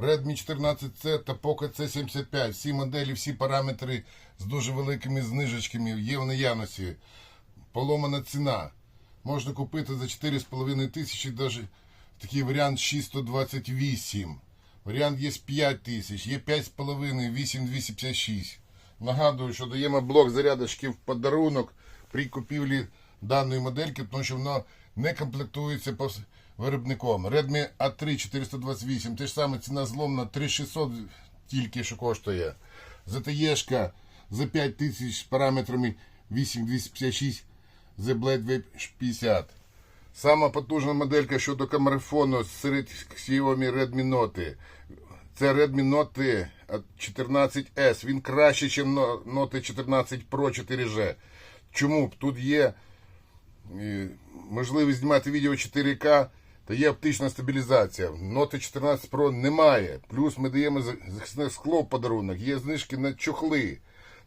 Redmi 14C та Poco C75. Всі моделі, всі параметри з дуже великими знижечками є в наявності. Поломана ціна. Можна купити за 4,5 тисячі, навіть такий варіант 628. Варіант є з 5 тисяч, є 5,5, 8256. Нагадую, що даємо блок зарядочки в подарунок при купівлі даної модельки, тому що воно не комплектується по виробником. Redmi A3 428, те ж саме ціна зломна 3600 тільки що коштує. ZTE-шка за 5 тисяч з параметрами 8256 The Blade Vape 50. Сама потужна моделька щодо камерафону серед Xiaomi Redmi Note. Це Redmi Note 14S. Він краще, ніж Note 14 Pro 4G. Чому? Тут є е, можливість знімати відео 4К та є оптична стабілізація. Note 14 Pro немає. Плюс ми даємо захисне скло в подарунок, є знижки на чохли.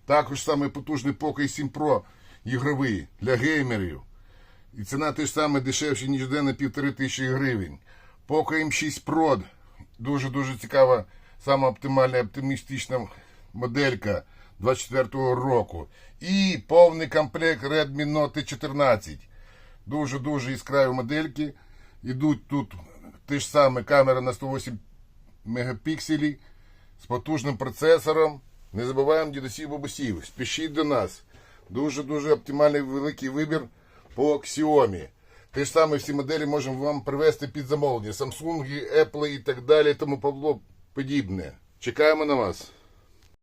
Також саме потужний Poco 7 Pro ігровий для геймерів. І ціна теж саме дешевше, ніж де на півтори тисячі гривень. Poco M6 Pro дуже-дуже цікава, сама оптимальна, оптимістична моделька 24-го року. І повний комплект Redmi Note 14. Дуже-дуже яскраві модельки. Ідуть тут те ж саме камера на 108 мегапікселів з потужним процесором. Не забуваємо дідусів бабусів. Спішіть до нас. Дуже-дуже оптимальний великий вибір по Xiaomi. Те ж саме всі моделі можемо вам привезти під замовлення. Samsung, Apple і так далі, тому подібне. Чекаємо на вас.